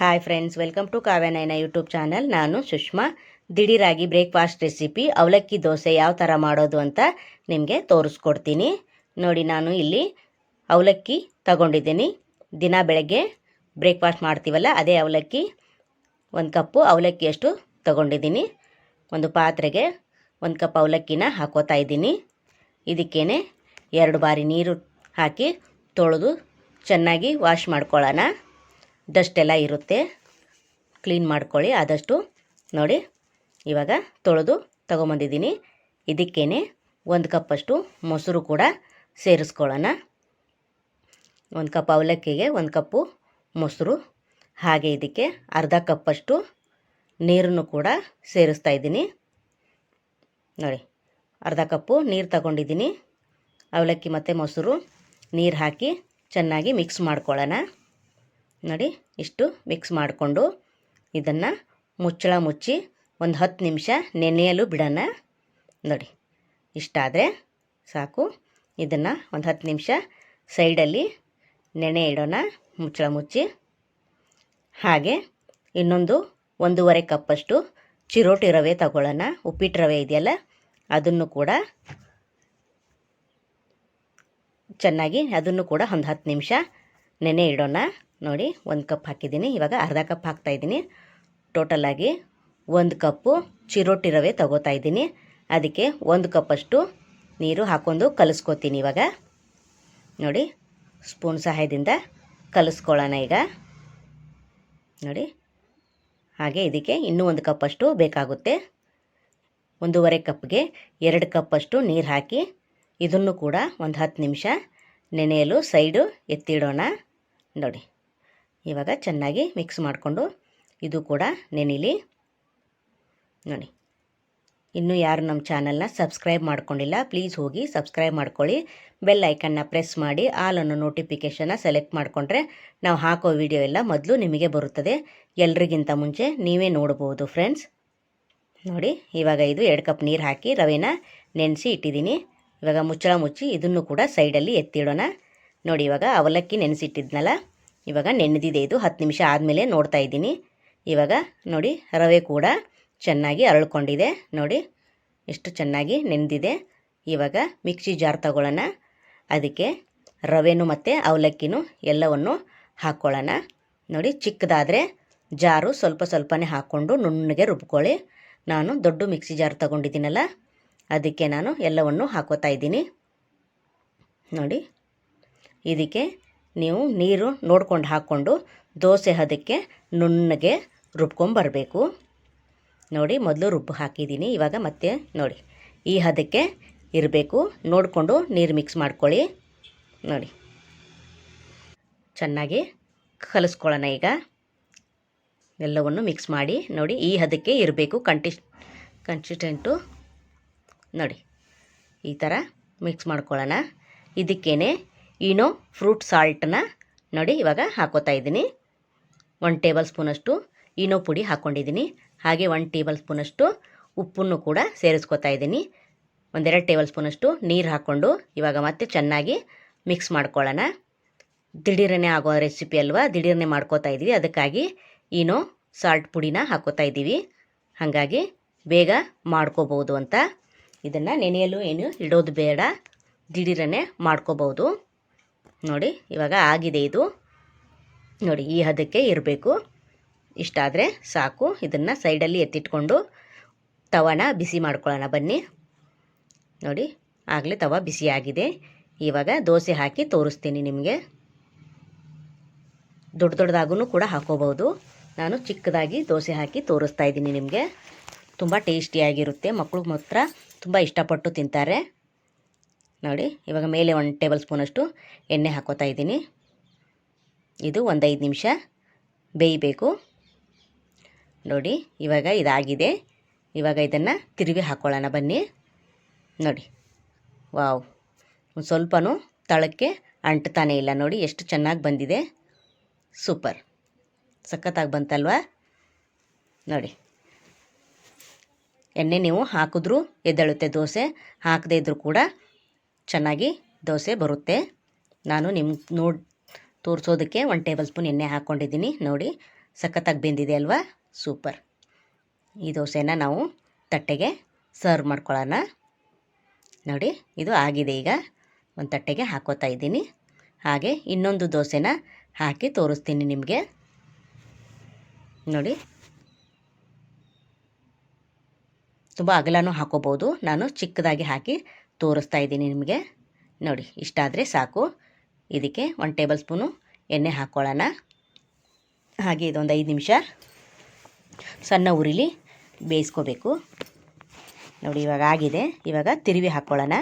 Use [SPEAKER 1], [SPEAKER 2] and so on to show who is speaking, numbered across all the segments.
[SPEAKER 1] Hi friends welcome to Kavyanayana YouTube channel ನಾನು Sushma. ದಿಢೀರಾಗಿ breakfast recipe ಅವಲಕ್ಕಿ ದೋಸೆ ಯಾವ ಥರ ಮಾಡೋದು ಅಂತ ನಿಮಗೆ ತೋರಿಸ್ಕೊಡ್ತೀನಿ. ನೋಡಿ ನಾನು ಇಲ್ಲಿ ಅವಲಕ್ಕಿ ತಗೊಂಡಿದ್ದೀನಿ. ದಿನ ಬೆಳಗ್ಗೆ ಬ್ರೇಕ್ಫಾಸ್ಟ್ ಮಾಡ್ತೀವಲ್ಲ, ಅದೇ ಅವಲಕ್ಕಿ. ಒಂದು ಕಪ್ಪು ಅವಲಕ್ಕಿಯಷ್ಟು ತಗೊಂಡಿದ್ದೀನಿ. ಒಂದು ಪಾತ್ರೆಗೆ ಒಂದು ಕಪ್ ಅವಲಕ್ಕಿನ ಹಾಕೋತಾ ಇದ್ದೀನಿ. ಇದಕ್ಕೇನೆ ಎರಡು ಬಾರಿ ನೀರು ಹಾಕಿ ತೊಳೆದು ಚೆನ್ನಾಗಿ ವಾಶ್ ಮಾಡ್ಕೊಳ್ಳೋಣ. ಡಸ್ಟ್ ಎಲ್ಲ ಇರುತ್ತೆ. ಕ್ಲೀನ್ ಮಾಡ್ಕೊಳ್ಳಿ, ಆದಷ್ಟು ನೋಡಿ. ಇವಾಗ ತೊಳೆದು ತಗೊಂಬಂದಿದ್ದೀನಿ. ಇದಕ್ಕೇನೆ ಒಂದು ಕಪ್ಪಷ್ಟು ಮೊಸರು ಕೂಡ ಸೇರಿಸ್ಕೊಳ್ಳೋಣ. ಒಂದು ಕಪ್ ಅವಲಕ್ಕಿಗೆ ಒಂದು ಕಪ್ಪು ಮೊಸರು, ಹಾಗೆ ಇದಕ್ಕೆ ಅರ್ಧ ಕಪ್ಪಷ್ಟು ನೀರನ್ನು ಕೂಡ ಸೇರಿಸ್ತಾ ಇದ್ದೀನಿ. ನೋಡಿ, ಅರ್ಧ ಕಪ್ಪು ನೀರು ತಗೊಂಡಿದ್ದೀನಿ. ಅವಲಕ್ಕಿ ಮತ್ತು ಮೊಸರು, ನೀರು ಹಾಕಿ ಚೆನ್ನಾಗಿ ಮಿಕ್ಸ್ ಮಾಡ್ಕೊಳ್ಳೋಣ. ನೋಡಿ, ಇಷ್ಟು ಮಿಕ್ಸ್ ಮಾಡಿಕೊಂಡು ಇದನ್ನು ಮುಚ್ಚಳ ಮುಚ್ಚಿ ಒಂದು ಹತ್ತು ನಿಮಿಷ ನೆನೆಯಲು ಬಿಡೋಣ. ನೋಡಿ, ಇಷ್ಟಾದರೆ ಸಾಕು. ಇದನ್ನು ಒಂದು ಹತ್ತು ನಿಮಿಷ ಸೈಡಲ್ಲಿ ನೆನೆ ಇಡೋಣ, ಮುಚ್ಚಳ ಮುಚ್ಚಿ. ಹಾಗೆ ಇನ್ನೊಂದು ಒಂದೂವರೆ ಕಪ್ಪಷ್ಟು ಚಿರೋಟಿ ರವೆ ತಗೊಳ್ಳೋಣ. ಉಪ್ಪಿಟ್ಟು ರವೆ ಇದೆಯಲ್ಲ, ಅದನ್ನು ಕೂಡ ಚೆನ್ನಾಗಿ ಅದನ್ನು ಕೂಡ ಒಂದು ಹತ್ತು ನಿಮಿಷ ನೆನೆ ಇಡೋಣ. ನೋಡಿ, ಒಂದು ಕಪ್ ಹಾಕಿದ್ದೀನಿ. ಇವಾಗ ಅರ್ಧ ಕಪ್ ಹಾಕ್ತಾಯಿದ್ದೀನಿ ಟೋಟಲಾಗಿ ಒಂದು ಕಪ್ಪು ಚಿರೋಟಿ ರವೆ ತಗೋತಾ ಇದ್ದೀನಿ. ಅದಕ್ಕೆ ಒಂದು ಕಪ್ಪಷ್ಟು ನೀರು ಹಾಕ್ಕೊಂಡು ಕಲಿಸ್ಕೊತೀನಿ ಇವಾಗ. ನೋಡಿ ಸ್ಪೂನ್ ಸಹಾಯದಿಂದ ಕಲಿಸ್ಕೊಳ್ಳೋಣ ಈಗ. ನೋಡಿ, ಹಾಗೆ ಇದಕ್ಕೆ ಇನ್ನೂ ಒಂದು ಕಪ್ಪಷ್ಟು ಬೇಕಾಗುತ್ತೆ. ಒಂದೂವರೆ ಕಪ್ಗೆ ಎರಡು ಕಪ್ಪಷ್ಟು ನೀರು ಹಾಕಿ ಇದನ್ನು ಕೂಡ ಒಂದು ಹತ್ತು ನಿಮಿಷ ನೆನೆಯಲು ಸೈಡು ಎತ್ತಿಡೋಣ. ನೋಡಿ. ಇವಾಗ ಚೆನ್ನಾಗಿ ಮಿಕ್ಸ್ ಮಾಡಿಕೊಂಡು ಇದು ಕೂಡ ನೆನೀಲಿ. ನೋಡಿ. ಇನ್ನೂ ಯಾರು ನಮ್ಮ ಚಾನಲ್ನ ಸಬ್ಸ್ಕ್ರೈಬ್ ಮಾಡ್ಕೊಂಡಿಲ್ಲ ಪ್ಲೀಸ್ ಹೋಗಿ ಸಬ್ಸ್ಕ್ರೈಬ್ ಮಾಡ್ಕೊಳ್ಳಿ. ಬೆಲ್ ಐಕನ್ನ ಪ್ರೆಸ್ ಮಾಡಿ ಆಲ್ ಅನ್ನೋ ನೋಟಿಫಿಕೇಷನ್ನ ಸೆಲೆಕ್ಟ್ ಮಾಡಿಕೊಂಡ್ರೆ ನಾವು ಹಾಕೋ ವಿಡಿಯೋ ಎಲ್ಲ ಮೊದಲು ನಿಮಗೆ ಬರುತ್ತದೆ. ಎಲ್ರಿಗಿಂತ ಮುಂಚೆ ನೀವೇ ನೋಡ್ಬೋದು ಫ್ರೆಂಡ್ಸ್ ನೋಡಿ, ಇವಾಗ ಇದು ಎರಡು ಕಪ್ ನೀರು ಹಾಕಿ ರವೆನ ನೆನೆಸಿ ಇಟ್ಟಿದ್ದೀನಿ. ಇವಾಗ ಮುಚ್ಚಳ ಮುಚ್ಚಿ ಇದನ್ನು ಕೂಡ ಸೈಡಲ್ಲಿ ಎತ್ತಿಡೋಣ. ನೋಡಿ, ಇವಾಗ ಅವಲಕ್ಕಿ ನೆನೆಸಿಟ್ಟಿದ್ನಲ್ಲ. ಇವಾಗ ನೆನೆದಿದೆ ಇದು. ಹತ್ತು ನಿಮಿಷ ಆದಮೇಲೆ ನೋಡ್ತಾ ಇದ್ದೀನಿ. ಇವಾಗ ನೋಡಿ, ರವೆ ಕೂಡ ಚೆನ್ನಾಗಿ ಅರಳ್ಕೊಂಡಿದೆ. ನೋಡಿ, ಎಷ್ಟು ಚೆನ್ನಾಗಿ ನೆನೆದಿದೆ. ಇವಾಗ ಮಿಕ್ಸಿ ಜಾರ್ ತಗೊಳ್ಳೋಣ. ಅದಕ್ಕೆ ರವೆನೂ ಮತ್ತು ಅವಲಕ್ಕಿನೂ ಎಲ್ಲವನ್ನು ಹಾಕ್ಕೊಳ್ಳೋಣ ನೋಡಿ, ಚಿಕ್ಕದಾದರೆ ಜಾರು ಸ್ವಲ್ಪ ಸ್ವಲ್ಪನೇ ಹಾಕ್ಕೊಂಡು ನುಣ್ಣಗೆ ರುಬ್ಕೊಳ್ಳಿ. ನಾನು ದೊಡ್ಡ ಮಿಕ್ಸಿ ಜಾರ್ ತಗೊಂಡಿದ್ದೀನಲ್ಲ, ಅದಕ್ಕೆ ನಾನು ಎಲ್ಲವನ್ನು ಹಾಕೋತಾ ಇದ್ದೀನಿ. ನೋಡಿ, ಇದಕ್ಕೆ ನೀವು ನೀರು ನೋಡ್ಕೊಂಡು ಹಾಕ್ಕೊಂಡು ದೋಸೆ ಹದಕ್ಕೆ ನುಣ್ಣಗೆ ರುಬ್ಕೊಂಬರಬೇಕು ನೋಡಿ, ಮೊದಲು ರುಬ್ಬು ಹಾಕಿದ್ದೀನಿ, ಇವಾಗ ಮತ್ತೆ ನೋಡಿ. ಈ ಹದಕ್ಕೆ ಇರಬೇಕು. ನೋಡಿಕೊಂಡು ನೀರು ಮಿಕ್ಸ್ ಮಾಡ್ಕೊಳ್ಳಿ. ನೋಡಿ. ಚೆನ್ನಾಗಿ ಕಲಿಸ್ಕೊಳ್ಳೋಣ ಈಗ. ಎಲ್ಲವನ್ನು ಮಿಕ್ಸ್ ಮಾಡಿ, ನೋಡಿ, ಈ ಹದಕ್ಕೆ ಇರಬೇಕು ಕಂಟಿ ಕನ್ಸಿಸ್ಟೆಂಟು ನೋಡಿ, ಈ ಥರ ಮಿಕ್ಸ್ ಮಾಡ್ಕೊಳ್ಳೋಣ. ಇದಕ್ಕೇನೆ ಈನೋ ಫ್ರೂಟ್ ಸಾಲ್ಟನ್ನ ನೋಡಿ ಇವಾಗ ಹಾಕೋತಾ ಇದ್ದೀನಿ. ಒನ್ ಟೇಬಲ್ ಸ್ಪೂನಷ್ಟು ಈನೋ ಪುಡಿ ಹಾಕ್ಕೊಂಡಿದ್ದೀನಿ ಹಾಗೆ ಒನ್ ಟೇಬಲ್ ಸ್ಪೂನಷ್ಟು ಉಪ್ಪನ್ನು ಕೂಡ ಸೇರಿಸ್ಕೊತಾ ಇದ್ದೀನಿ. ಒಂದೆರಡು ಟೇಬಲ್ ಸ್ಪೂನಷ್ಟು ನೀರು ಹಾಕ್ಕೊಂಡು ಇವಾಗ ಮತ್ತೆ ಚೆನ್ನಾಗಿ ಮಿಕ್ಸ್ ಮಾಡ್ಕೊಳ್ಳೋಣ. ದಿಢೀರನೆ ಆಗೋ ರೆಸಿಪಿ ಅಲ್ವಾ? ದಿಢೀರನೆ ಮಾಡ್ಕೋತಾ ಇದ್ದೀವಿ. ಅದಕ್ಕಾಗಿ ಈನೋ ಸಾಲ್ಟ್ ಪುಡಿನ ಹಾಕೋತಾ ಇದ್ದೀವಿ. ಹಾಗಾಗಿ ಬೇಗ ಮಾಡ್ಕೋಬೋದು ಅಂತ. ಇದನ್ನು ನೆನೆಯಲು ಏನು ಇಡೋದು ಬೇಡ. ದಿಢೀರನೆ ಮಾಡ್ಕೋಬೋದು. ನೋಡಿ, ಇವಾಗ ಆಗಿದೆ ಇದು. ನೋಡಿ, ಈ ಹದಕ್ಕೆ ಇರಬೇಕು. ಇಷ್ಟಾದರೆ ಸಾಕು. ಇದನ್ನು ಸೈಡಲ್ಲಿ ಎತ್ತಿಟ್ಕೊಂಡು ತವನ ಬಿಸಿ ಮಾಡ್ಕೊಳ್ಳೋಣ ಬನ್ನಿ. ನೋಡಿ, ಆಗಲೇ ತವ ಬಿಸಿಯಾಗಿದೆ ಇವಾಗ ದೋಸೆ ಹಾಕಿ ತೋರಿಸ್ತೀನಿ ನಿಮಗೆ. ದೊಡ್ಡ ದೊಡ್ಡದಾಗೂ ಕೂಡ ಹಾಕೋಬೋದು ನಾನು ಚಿಕ್ಕದಾಗಿ ದೋಸೆ ಹಾಕಿ ತೋರಿಸ್ತಾ ಇದ್ದೀನಿ ನಿಮಗೆ. ತುಂಬ ಟೇಸ್ಟಿಯಾಗಿರುತ್ತೆ. ಮಕ್ಕಳು ಮಾತ್ರ ತುಂಬ ಇಷ್ಟಪಟ್ಟು ತಿಂತಾರೆ. ನೋಡಿ, ಇವಾಗ ಮೇಲೆ ಒಂದು ಟೇಬಲ್ ಸ್ಪೂನಷ್ಟು ಎಣ್ಣೆ ಹಾಕೋತಾ ಇದ್ದೀನಿ. ಇದು ಒಂದು ಐದು ನಿಮಿಷ ಬೇಯಬೇಕು. ನೋಡಿ, ಇವಾಗ ಇದಾಗಿದೆ. ಇವಾಗ ಇದನ್ನು ತಿರುವಿ ಹಾಕ್ಕೊಳ್ಳೋಣ ಬನ್ನಿ. ನೋಡಿ, ವಾವ್. ಒಂದು ಸ್ವಲ್ಪನೂ ತಳಕ್ಕೆ ಅಂಟ್ತಾನೆ ಇಲ್ಲ. ನೋಡಿ, ಎಷ್ಟು ಚೆನ್ನಾಗಿ ಬಂದಿದೆ. ಸೂಪರ್. ಸಖತ್ತಾಗಿ ಬಂತಲ್ವಾ? ನೋಡಿ. ಎಣ್ಣೆ ನೀವು ಹಾಕಿದ್ರೂ ಎದ್ದೇಳುತ್ತೆ ದೋಸೆ. ಹಾಕದೇ ಇದ್ದರೂ ಕೂಡ ಚೆನ್ನಾಗಿ ದೋಸೆ ಬರುತ್ತೆ. ನಾನು ನಿಮ್ಗೆ ನೋಡಿ ತೋರಿಸೋದಕ್ಕೆ ಒಂದು ಟೇಬಲ್ ಸ್ಪೂನ್ ಎಣ್ಣೆ ಹಾಕ್ಕೊಂಡಿದ್ದೀನಿ ನೋಡಿ, ಸಖತ್ತಾಗಿ ಬೆಂದಿದೆ ಅಲ್ವಾ? ಸೂಪರ್. ಈ ದೋಸೆನ ನಾವು ತಟ್ಟೆಗೆ ಸರ್ವ್ ಮಾಡ್ಕೊಳ್ಳೋಣ. ನೋಡಿ, ಇದು ಆಗಿದೆ ಈಗ. ಒಂದು ತಟ್ಟೆಗೆ ಹಾಕೋತಾ ಇದ್ದೀನಿ. ಹಾಗೆ ಇನ್ನೊಂದು ದೋಸೆನ ಹಾಕಿ ತೋರಿಸ್ತೀನಿ ನಿಮಗೆ. ನೋಡಿ. ತುಂಬ ಅಗಲನೂ ಹಾಕೋಬೋದು. ನಾನು ಚಿಕ್ಕದಾಗಿ ಹಾಕಿ ತೋರಿಸ್ತಾ ಇದ್ದೀನಿ ನಿಮಗೆ. ನೋಡಿ ಇಷ್ಟಾದರೆ ಸಾಕು. ಇದಕ್ಕೆ ಒಂದು ಟೇಬಲ್ ಸ್ಪೂನು ಎಣ್ಣೆ ಹಾಕ್ಕೊಳ್ಳೋಣ ಹಾಗೆ ಇದೊಂದು ಐದು ನಿಮಿಷ ಸಣ್ಣ ಉರಿಲಿ ಬೇಯಿಸ್ಕೋಬೇಕು. ನೋಡಿ, ಇವಾಗ ಆಗಿದೆ. ಇವಾಗ ತಿರುವಿ ಹಾಕ್ಕೊಳ್ಳೋಣ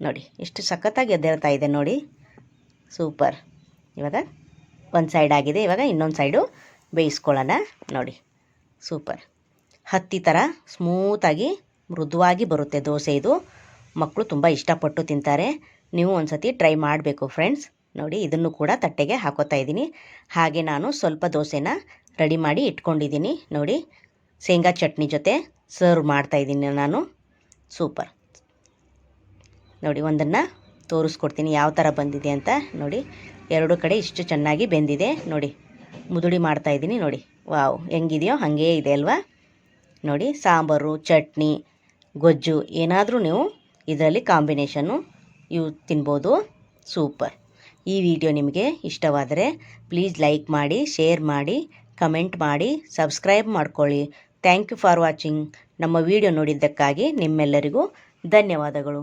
[SPEAKER 1] ನೋಡಿ, ಎಷ್ಟು ಸಖತ್ತಾಗಿ ಎದ್ದೇಳ್ತಾ ಇದೆ ನೋಡಿ. ಸೂಪರ್. ಇವಾಗ ಒಂದು ಸೈಡ್ ಆಗಿದೆ. ಇವಾಗ ಇನ್ನೊಂದು ಸೈಡು ಬೇಯಿಸ್ಕೊಳ್ಳೋಣ. ನೋಡಿ, ಸೂಪರ್. ಹತ್ತಿ ಥರ ಸ್ಮೂತಾಗಿ ಮೃದುವಾಗಿ ಬರುತ್ತೆ ದೋಸೆ ಇದು. ಮಕ್ಕಳು ತುಂಬ ಇಷ್ಟಪಟ್ಟು ತಿಂತಾರೆ. ನೀವು ಒಂದು ಸತಿ ಟ್ರೈ ಮಾಡಬೇಕು ಫ್ರೆಂಡ್ಸ್ ನೋಡಿ, ಇದನ್ನು ಕೂಡ ತಟ್ಟೆಗೆ ಹಾಕೋತಾ ಇದ್ದೀನಿ. ಹಾಗೆ ನಾನು ಸ್ವಲ್ಪ ದೋಸೆನ ರೆಡಿ ಮಾಡಿ ಇಟ್ಕೊಂಡಿದ್ದೀನಿ. ನೋಡಿ, ಶೇಂಗಾ ಚಟ್ನಿ ಜೊತೆ ಸರ್ವ್ ಮಾಡ್ತಾ ಇದ್ದೀನಿ ನಾನು. ಸೂಪರ್ ನೋಡಿ, ಒಂದನ್ನು ತೋರಿಸ್ಕೊಡ್ತೀನಿ ಯಾವ ಥರ ಬಂದಿದೆ ಅಂತ. ನೋಡಿ, ಎರಡು ಕಡೆ ಇಷ್ಟು ಚೆನ್ನಾಗಿ ಬೆಂದಿದೆ. ನೋಡಿ, ಮುದುಡಿ ಮಾಡ್ತಾ ಇದ್ದೀನಿ. ನೋಡಿ, ವಾವ್, ಹೆಂಗಿದೆಯೋ ಹಾಗೇ ಇದೆ ಅಲ್ವಾ? ನೋಡಿ, ಸಾಂಬಾರು, ಚಟ್ನಿ, ಗೊಜ್ಜು, ಏನಾದರೂ ನೀವು ಇದರಲ್ಲಿ ಕಾಂಬಿನೇಷನ್ನು ಇವು ತಿನ್ಬೋದು. ಸೂಪರ್ ಈ ವಿಡಿಯೋ ನಿಮಗೆ ಇಷ್ಟವಾದರೆ ಪ್ಲೀಸ್ ಲೈಕ್ ಮಾಡಿ ಶೇರ್ ಮಾಡಿ ಕಮೆಂಟ್ ಮಾಡಿ ಸಬ್ಸ್ಕ್ರೈಬ್ ಮಾಡ್ಕೊಳ್ಳಿ. ಥ್ಯಾಂಕ್ ಯು ಫಾರ್ ವಾಚಿಂಗ್ ನಮ್ಮ ವಿಡಿಯೋ ನೋಡಿದ್ದಕ್ಕಾಗಿ ನಿಮ್ಮೆಲ್ಲರಿಗೂ ಧನ್ಯವಾದಗಳು.